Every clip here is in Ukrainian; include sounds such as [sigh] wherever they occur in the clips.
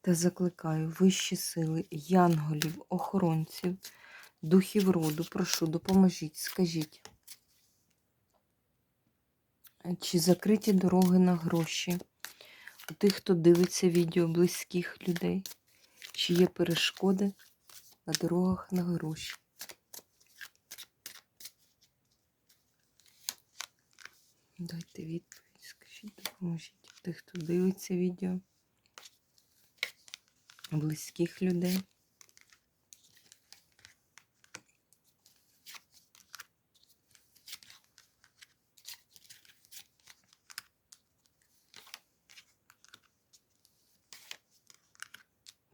Та закликаю вищі сили, янголів, охоронців, духів роду, прошу, допоможіть, скажіть, чи закриті дороги на гроші у тих, хто дивиться відео близьких людей, чи є перешкоди на дорогах на гроші? Дайте відповідь, скажіть, допоможіть. Тих, хто дивиться відео близьких людей.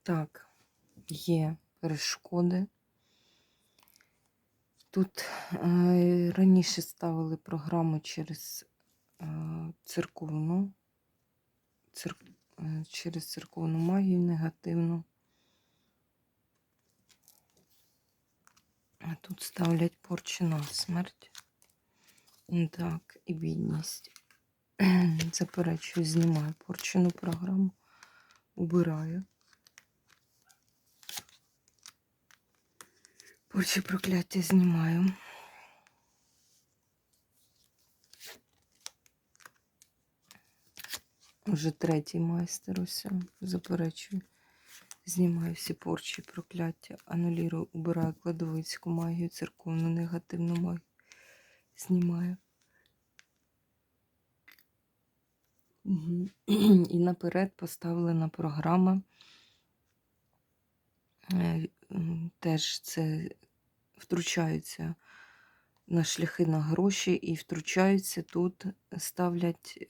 Так, є перешкоди. Тут е, раніше ставили програму через е, церковну, цер, е, через церковну магію негативну. А тут ставлять порчу на смерть. Так, і бідність. [clears throat] Заперечую, знімаю порчену програму, убираю. Порчі прокляття знімаю. Вже третій майстер усе, заперечую. Знімаю всі порчі, прокляття, анулірую, убираю кладовицьку магію, церковну негативну магію. Знімаю. [clears throat] І наперед поставлена програма. Е, Теж це втручаються на шляхи на гроші і втручаються тут, ставлять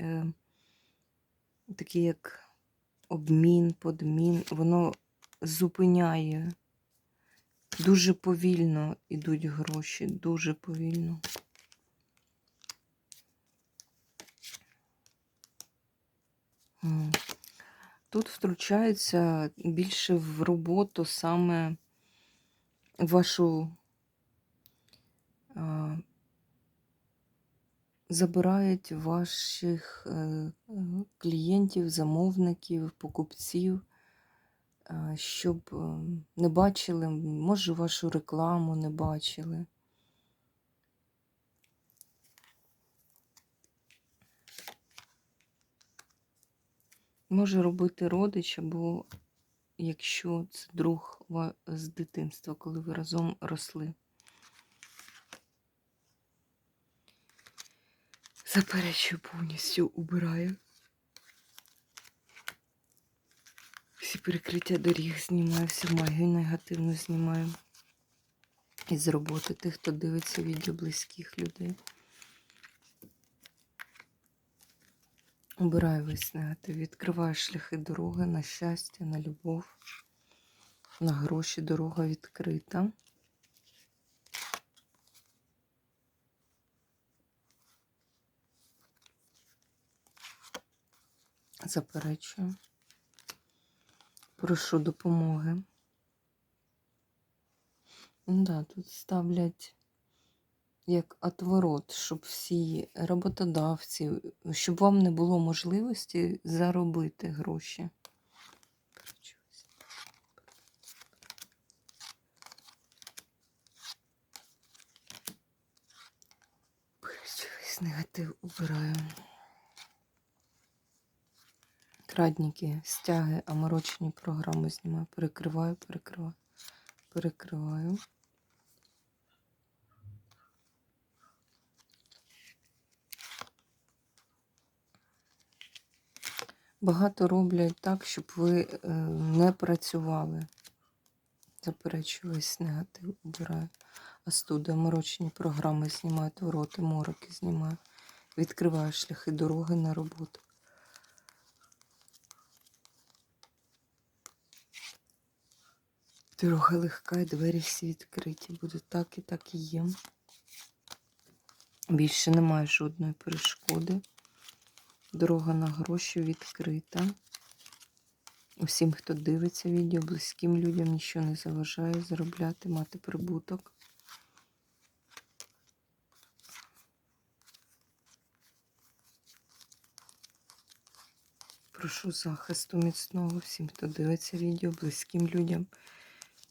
такі як обмін, подмін. Воно зупиняє. Дуже повільно йдуть гроші, дуже повільно. Тут втручаються більше в роботу саме вашу забирають ваших е, клієнтів, замовників, покупців щоб ем, не бачили, може, вашу рекламу не бачили. Може робити родич, або якщо це друг з дитинства, коли ви разом росли. Заперечую повністю убираю. Всі перекриття доріг знімаю, всю магію негативну знімаю. Із роботи тих, хто дивиться відео близьких людей. Обираю весь негатив, відкриваю шляхи дороги на щастя, на любов, на гроші. Дорога відкрита. Заперечую. Прошу допомоги. Да, тут ставлять як отворот, щоб всі роботодавці, щоб вам не було можливості заробити гроші. Негатив убираю. Крадники, стяги, оморочені програми знімаю. Перекриваю, перекриваю, перекриваю. Багато роблять так, щоб ви е, не працювали. Заперечую весь негатив, убираю. Астуди, оморочені програми знімаю, твороти, мороки знімаю. Відкриваю шляхи дороги на роботу. Дорога легка і двері всі відкриті. Буде так і так і є. Більше немає жодної перешкоди. Дорога на гроші відкрита. Усім, хто дивиться відео, близьким людям нічого не заважає заробляти, мати прибуток. Прошу захисту міцного всім, хто дивиться відео, близьким людям.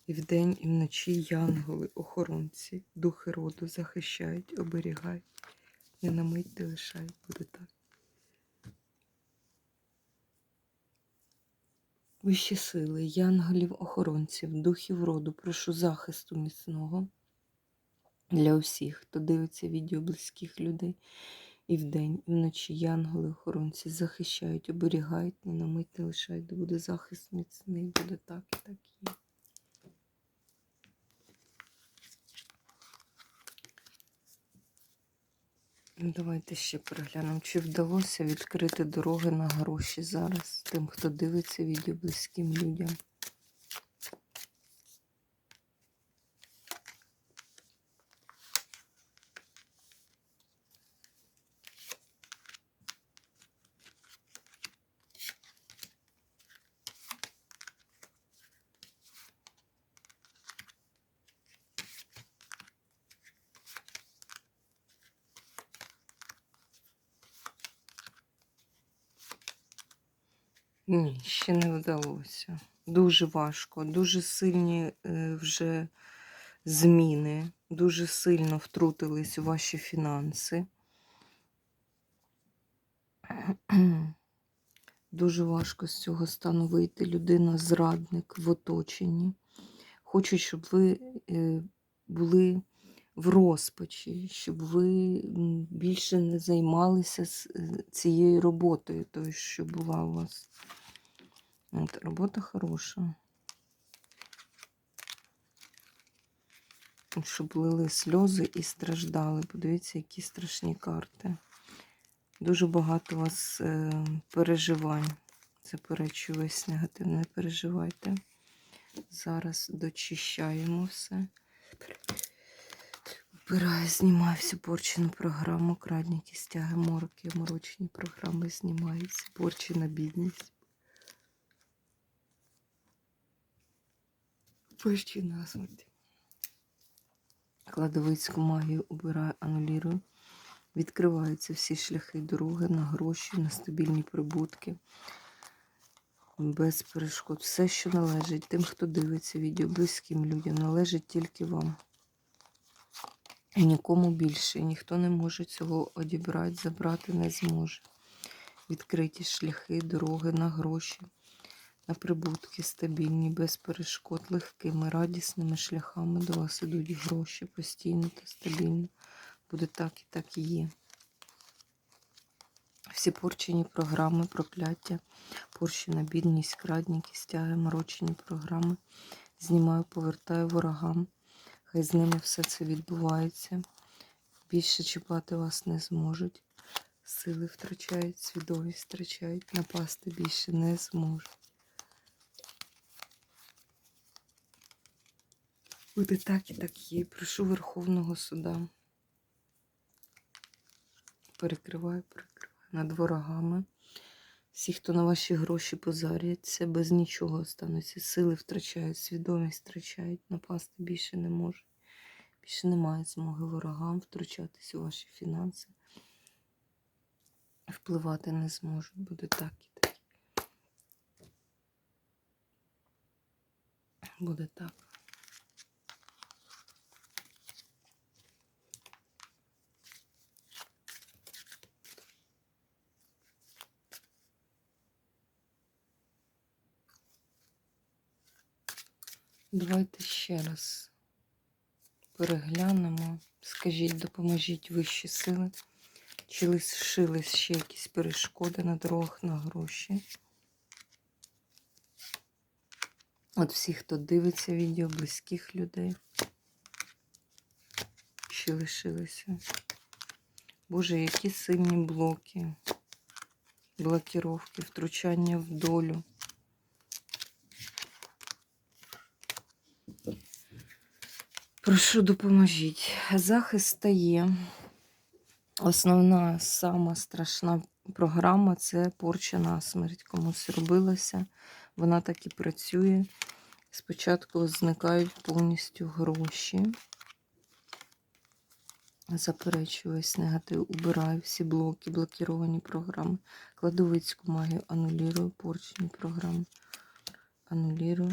І вдень, і вночі янголи, охоронці, духи роду захищають, оберігають. Не на мить не лишають, буде так. Вищі сили, янголів, охоронців, духів роду, прошу захисту міцного для усіх, хто дивиться відео близьких людей. І вдень, і вночі янголи, охоронці захищають, оберігають, не на мить не лишають, де буде захист міцний, буде так і так є. Давайте ще переглянемо, чи вдалося відкрити дороги на гроші зараз тим, хто дивиться відео близьким людям. Ні, ще не вдалося. Дуже важко, дуже сильні е, вже зміни, дуже сильно втрутились у ваші фінанси. Дуже важко з цього стану вийти. Людина зрадник в оточенні. Хочуть, щоб ви е, були в розпачі, щоб ви більше не займалися е, цією роботою, тою, що була у вас. От, робота хороша. Щоб лили сльози і страждали. Подивіться, які страшні карти. Дуже багато у вас е, переживань. Заперечую весь негатив, не переживайте. Зараз дочищаємо все. Вбираю, знімаю всю порчену програму, крадні кістяги, морки, морочні програми знімаю, всі порчі на бідність. Порчі на смерть. Кладовицьку магію убираю, анулірую. Відкриваються всі шляхи дороги на гроші, на стабільні прибутки. Без перешкод. Все, що належить тим, хто дивиться відео, близьким людям, належить тільки вам. Нікому більше. Ніхто не може цього одібрати, забрати не зможе. Відкриті шляхи, дороги на гроші, на прибутки стабільні, без перешкод, легкими, радісними шляхами до вас ідуть гроші постійно та стабільно. Буде так і так і є. Всі порчені програми, прокляття, порчена бідність, крадніки, стяги, морочені програми. Знімаю, повертаю ворогам. Хай з ними все це відбувається. Більше чіпати вас не зможуть. Сили втрачають, свідомість втрачають, напасти більше не зможуть. Буде так і так є. Прошу Верховного суда. Перекриваю, перекриваю над ворогами. Всі, хто на ваші гроші позаряться, без нічого остануться. Сили втрачають, свідомість втрачають, напасти більше не можуть. Більше немає змоги ворогам втручатись у ваші фінанси. Впливати не зможуть. Буде так і так. Буде так. Давайте ще раз переглянемо. Скажіть, допоможіть вищі сили. Чи лишились ще якісь перешкоди на дорогах на гроші? От всі, хто дивиться відео, близьких людей. Чи лишилися? Боже, які сильні блоки, блокіровки, втручання в долю. Прошу, допоможіть. Захист стає. Основна, сама страшна програма це порча на смерть. Комусь робилася. Вона так і працює. Спочатку зникають повністю гроші. Заперечую весь негатив, убираю всі блоки, блокіровані програми. Кладовицьку магію анулірую, порчені програми. Анулірую.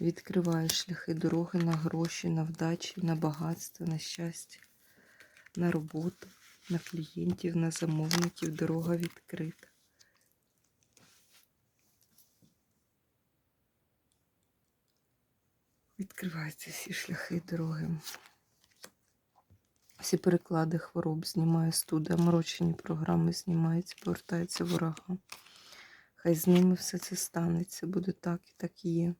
Відкриваю шляхи дороги на гроші, на вдачі, на багатство, на щастя, на роботу, на клієнтів, на замовників. Дорога відкрита. Відкриваються всі шляхи дороги. Всі переклади хвороб знімає студа, морочені програми знімаються, повертаються ворога. Хай з ними все це станеться, буде так і так і є.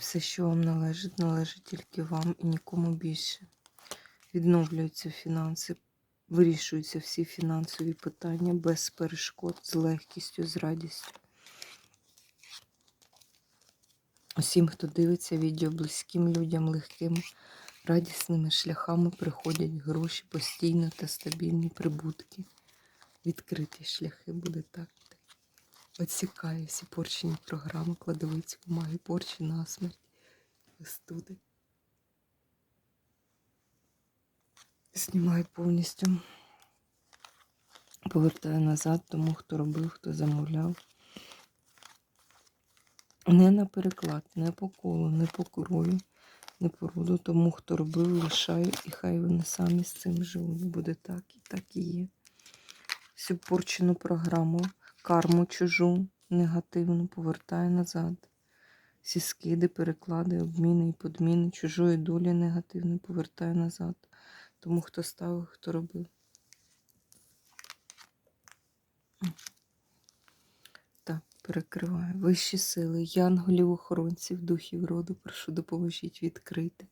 Все, що вам належить, належить тільки вам і нікому більше. Відновлюються фінанси, вирішуються всі фінансові питання без перешкод, з легкістю, з радістю. Усім, хто дивиться відео близьким людям, легким, радісними шляхами приходять гроші постійно та стабільні прибутки. Відкриті шляхи буде так. Отсікає всі порчені програми, кладовицьку магію, порчі на смерть, студи. Знімаю повністю. Повертаю назад тому, хто робив, хто замовляв. Не на переклад, не по колу, не по крові, не по роду. Тому, хто робив, лишаю, і хай вони самі з цим живуть. Буде так і так і є. Всю порчену програму, карму чужу, негативну повертаю назад. Всі скиди, переклади, обміни і подміни, чужої долі негативної повертаю назад. Тому хто ставив, хто робив. Так, перекриваю. Вищі сили, янголів, охоронців, духів роду, прошу допоможіть відкрити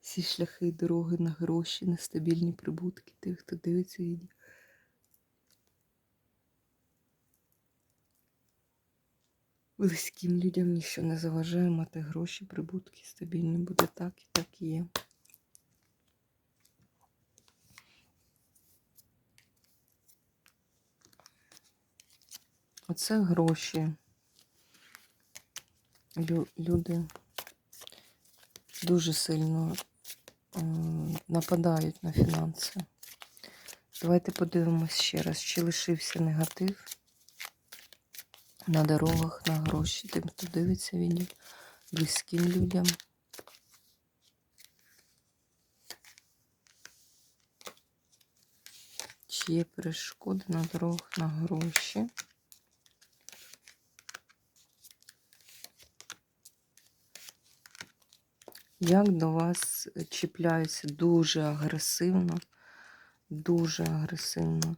всі шляхи і дороги на гроші, на стабільні прибутки тих, хто дивиться відео. Близьким людям ніщо не заважає мати гроші, прибутки стабільні. Буде так і так і є. Оце гроші. Лю- Люди дуже сильно е, нападають на фінанси. Давайте подивимось ще раз, чи лишився негатив на дорогах, на гроші. Тим, хто дивиться відео, близьким людям. Чи є перешкоди на дорогах на гроші? Як до вас чіпляються дуже агресивно, дуже агресивно.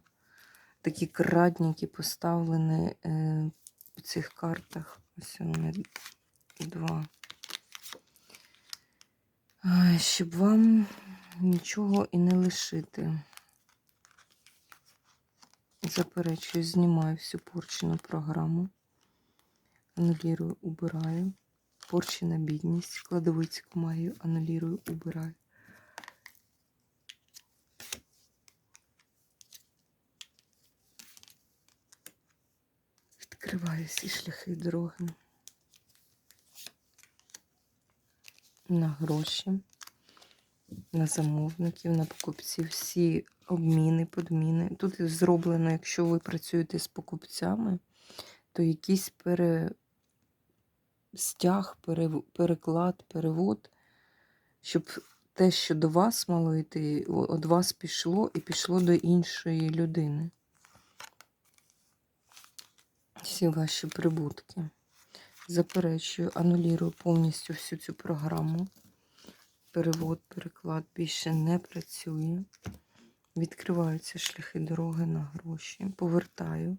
Такі крадники поставлені цих картах. Ось вони два. Щоб вам нічого і не лишити. Заперечую, знімаю всю порчену програму. Анулірую, убираю. Порчена бідність, кладовицьку магію, анулірую, убираю. Відкриваю всі шляхи дороги. На гроші, на замовників, на покупців, всі обміни, подміни. Тут зроблено, якщо ви працюєте з покупцями, то якийсь пере стяг, перев- переклад, перевод, щоб те, що до вас мало йти, від вас пішло і пішло до іншої людини. Всі ваші прибутки. Заперечую, анулірую повністю всю цю програму. Перевод, переклад більше не працює. Відкриваються шляхи дороги на гроші. Повертаю.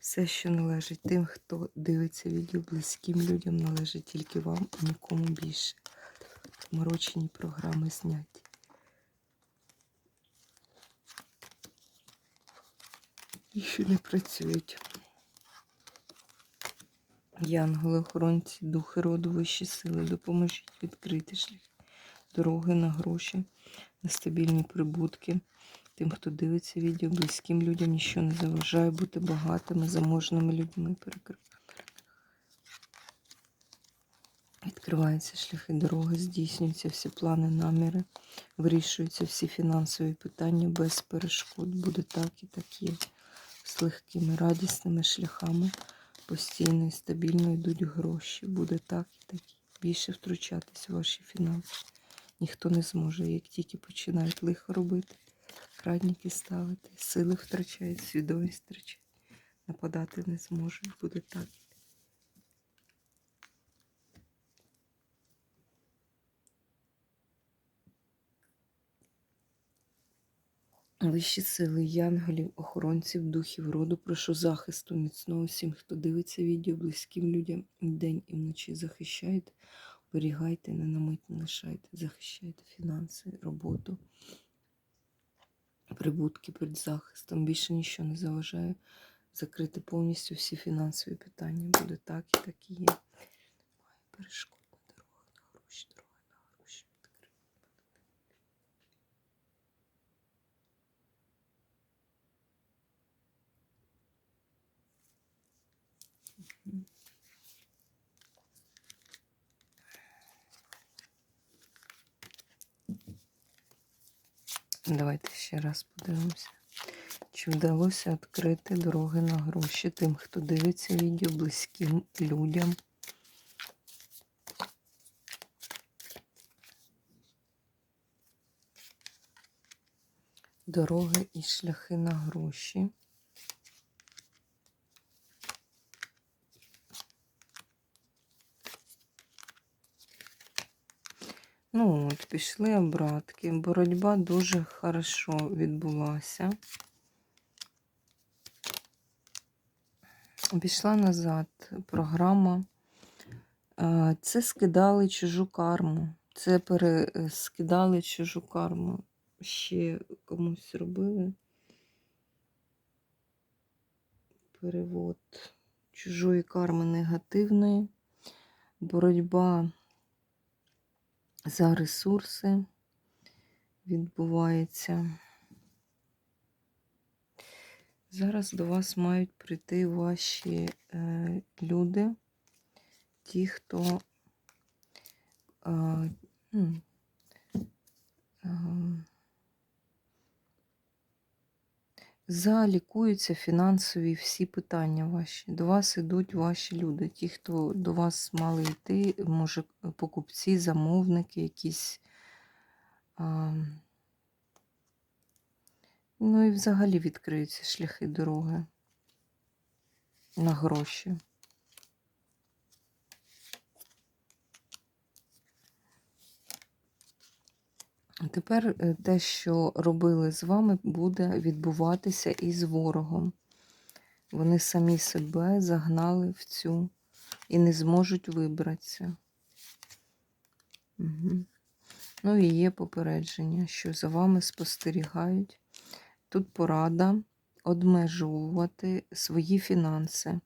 Все, що належить тим, хто дивиться відео близьким людям, належить тільки вам і нікому більше. заморочені програми зняті. І що не працюють. Янголи-охоронці, духи роду, вищі сили, допоможіть відкрити шлях, дороги на гроші, на стабільні прибутки. Тим, хто дивиться відео, близьким людям нічого не заважає бути багатими, заможними людьми. Відкриваються шляхи дороги, здійснюються всі плани, наміри, вирішуються всі фінансові питання без перешкод. Буде так і так є. З легкими, радісними шляхами постійно і стабільно йдуть гроші. Буде так і так. Більше втручатись у ваші фінанси. Ніхто не зможе, як тільки починають лихо робити, крадники ставити, сили втрачають, свідомість втрачають. Нападати не зможуть. Буде так. Вищі сили, янголів, охоронців, духів роду, прошу захисту міцного всім, хто дивиться відео, близьким людям і вдень і вночі захищайте, оберігайте, не на мить не лишайте, захищайте фінанси, роботу, прибутки перед захистом. Більше нічого не заважає закрити повністю всі фінансові питання. Буде так і так і є. Немає перешкод на дорогах, на гроші, дорога на гроші. Відкрити. Давайте ще раз подивимося. Чи вдалося відкрити дороги на гроші тим, хто дивиться відео близьким людям? Дороги і шляхи на гроші. Ну от, пішли обратки. Боротьба дуже хорошо відбулася. Пішла назад програма. Е, Це скидали чужу карму. Це перескидали чужу карму. Ще комусь робили. Перевод чужої карми негативної. Боротьба за ресурси відбувається. Зараз до вас мають прийти ваші е, люди, ті, хто е, е, залікуються фінансові всі питання ваші. До вас йдуть ваші люди, ті, хто до вас мали йти, може, покупці, замовники, якісь. А, Ну і взагалі відкриються шляхи дороги на гроші. Тепер е, те, що робили з вами, буде відбуватися і з ворогом. Вони самі себе загнали в цю і не зможуть вибратися. Угу. Ну і є попередження, що за вами спостерігають. Тут порада обмежувати свої фінанси.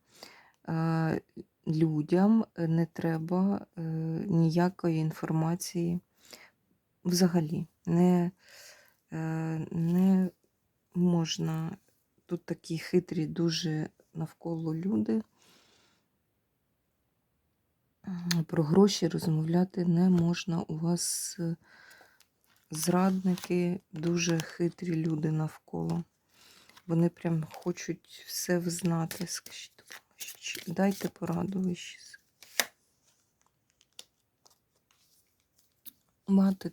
Е, Людям не треба е, ніякої інформації взагалі. Не, е, не можна. Тут такі хитрі, дуже навколо люди. Про гроші розмовляти не можна. У вас е, зрадники, дуже хитрі люди навколо. Вони прям хочуть все взнати. Скажіть, дайте пораду вищі. Мати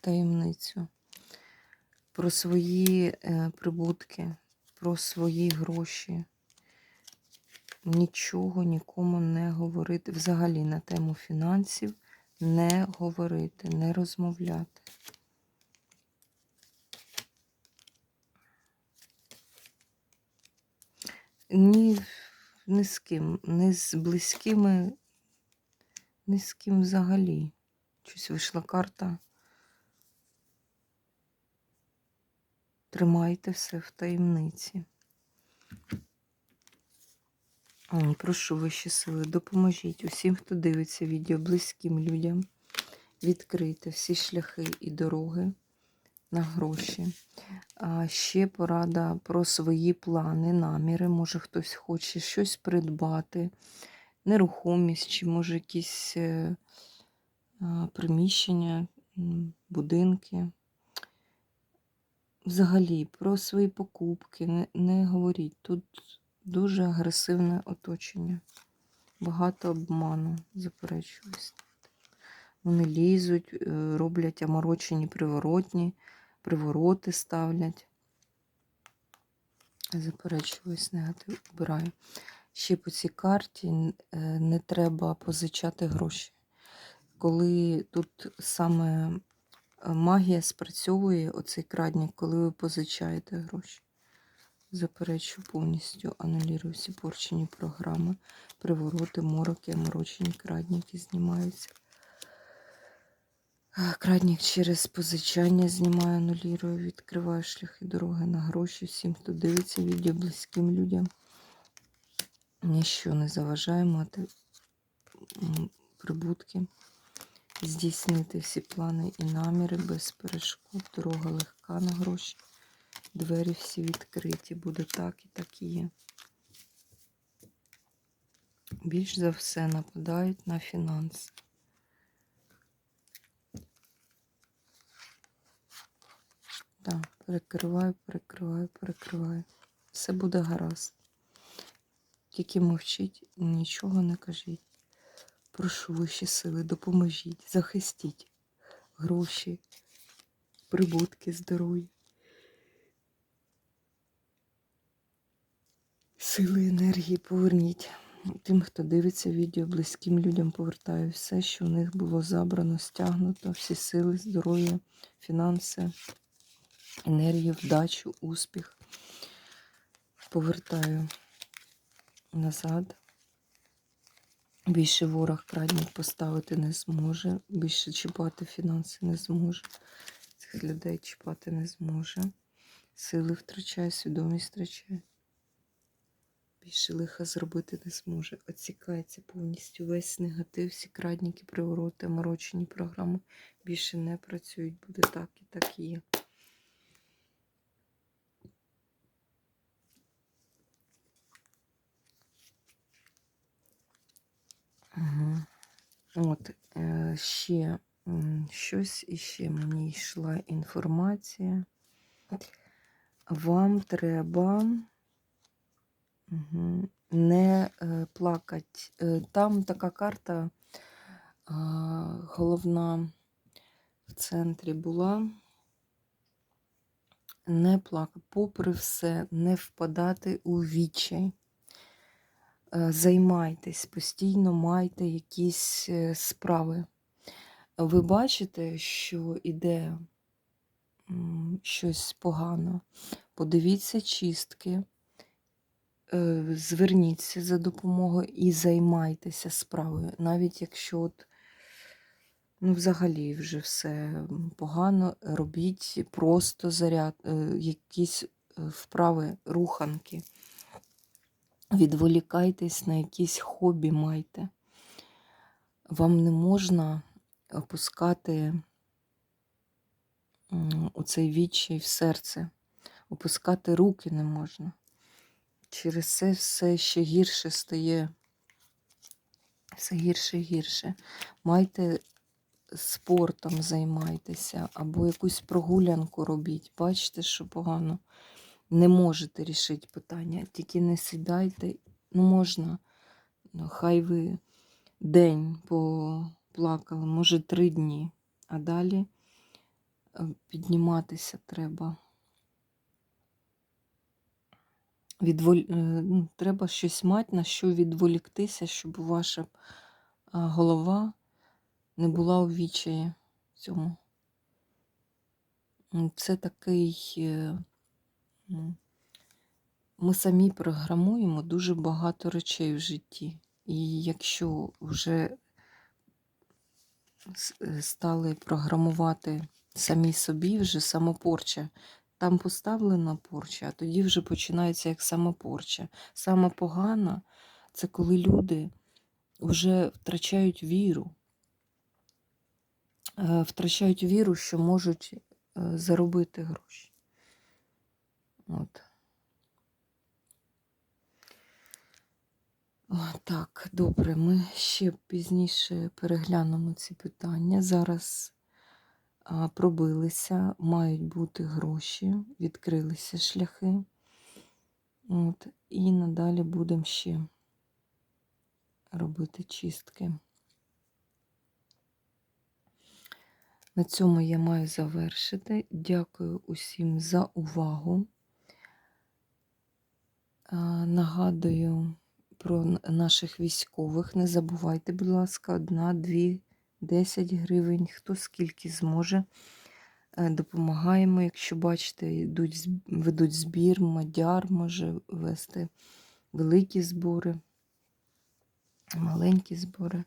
таємницю про свої е, прибутки, про свої гроші. Нічого нікому не говорити. Взагалі на тему фінансів не говорити, не розмовляти. Ні, ні з ким, ні з близькими, ні з ким взагалі. Щось вийшла карта. Тримайте все в таємниці. Ой, Прошу вищі сили, допоможіть усім, хто дивиться відео, близьким людям. Відкрийте всі шляхи і дороги на гроші. А ще порада про свої плани, наміри. Може, хтось хоче щось придбати, нерухомість, чи може якісь е, приміщення, будинки. Взагалі, про свої покупки не, не говоріть. Тут дуже агресивне оточення. Багато обману, заперечуюсь. Вони лізуть, е, роблять аморочені приворотні, привороти ставлять. Заперечуюсь, негатив обираю. Ще по цій карті е, не треба позичати гроші. Коли тут саме е, магія спрацьовує, оцей крадник, коли ви позичаєте гроші. Заперечу повністю, анулюю всі порчені програми, привороти, мороки, аморочені крадники знімаються. А, Крадник через позичання знімаю, анулюю, відкриваю шляхи дороги на гроші всім, хто дивиться відео близьким людям. Ніщо не заважає мати прибутки, здійснити всі плани і наміри без перешкод. Дорога легка на гроші. Двері всі відкриті, буде так і так і є. Більш за все нападають на фінанси. Так, перекриваю, перекриваю, перекриваю. Все буде гаразд. Тільки мовчіть, нічого не кажіть. Прошу вищі сили, допоможіть, захистіть гроші, прибутки, здоров'я. Сили енергії поверніть. Тим, хто дивиться відео, близьким людям повертаю все, що у них було забрано, стягнуто, всі сили, здоров'я, фінанси, енергію, вдачу, успіх. Повертаю назад. Більше ворог крадник поставити не зможе, більше чіпати фінанси не зможе. Цих людей чіпати не зможе. Сили втрачає, свідомість втрачає. Більше лиха зробити не зможе. Оцікається повністю весь негатив, всі крадники, привороти, морочені програми більше не працюють. Буде так і так і є. От, е, ще щось іще мені йшла інформація. Вам треба не е, плакати. Е, там така карта головна в центрі була. Не плакати, попри все, не впадати у відчай. Е, Займайтесь, постійно майте якісь е, справи. Ви бачите, що іде щось погано. Подивіться чистки, е, зверніться за допомогою і займайтеся справою. Навіть якщо от, ну, взагалі вже все погано, робіть просто заряд, якісь вправи, руханки. Відволікайтесь на якісь хобі майте. Вам не можна опускати м, оцей відчай в серце. Опускати руки не можна. Через це все ще гірше стає. Все гірше і гірше. Майте спортом займайтеся або якусь прогулянку робіть. Бачите, що погано. Не можете рішити питання. Тільки не сідайте. Ну, можна. Ну, хай ви день поплакали, може три дні, а далі е, підніматися треба. Відволь... е, ну, Треба щось мати, на що відволіктися, щоб ваша голова не була у відчаї в цьому. Це такий. Ми самі програмуємо дуже багато речей в житті. І якщо вже е, стали програмувати самі собі вже самопорча. Там поставлена порча, а тоді вже починається як самопорча. Саме погана це коли люди вже втрачають віру. Е, Втрачають віру, що можуть е, заробити гроші. От. Так, добре, ми ще пізніше переглянемо ці питання. Зараз пробилися, мають бути гроші, відкрилися шляхи. От, і надалі будемо ще робити чистки. На цьому я маю завершити. Дякую усім за увагу. А, Нагадую про наших військових. Не забувайте, будь ласка, одна, дві, 10 гривень, хто скільки зможе. Е, Допомагаємо, якщо бачите, йдуть, ведуть збір, мадяр може вести великі збори, маленькі збори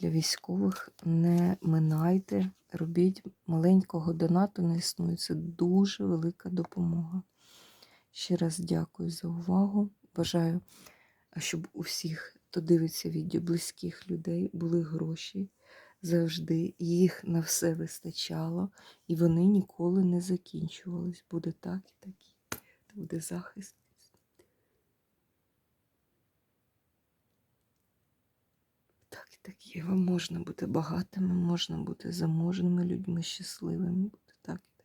для військових. Не минайте, робіть маленького донату не існує. Це дуже велика допомога. Ще раз дякую за увагу. Бажаю, щоб у всіх, хто дивиться відео, близьких людей, були гроші завжди. Їх на все вистачало, і вони ніколи не закінчувались. Буде так і так. Буде захист. Так і так є. Можна бути багатими, можна бути заможними людьми, щасливими. Буде так і так.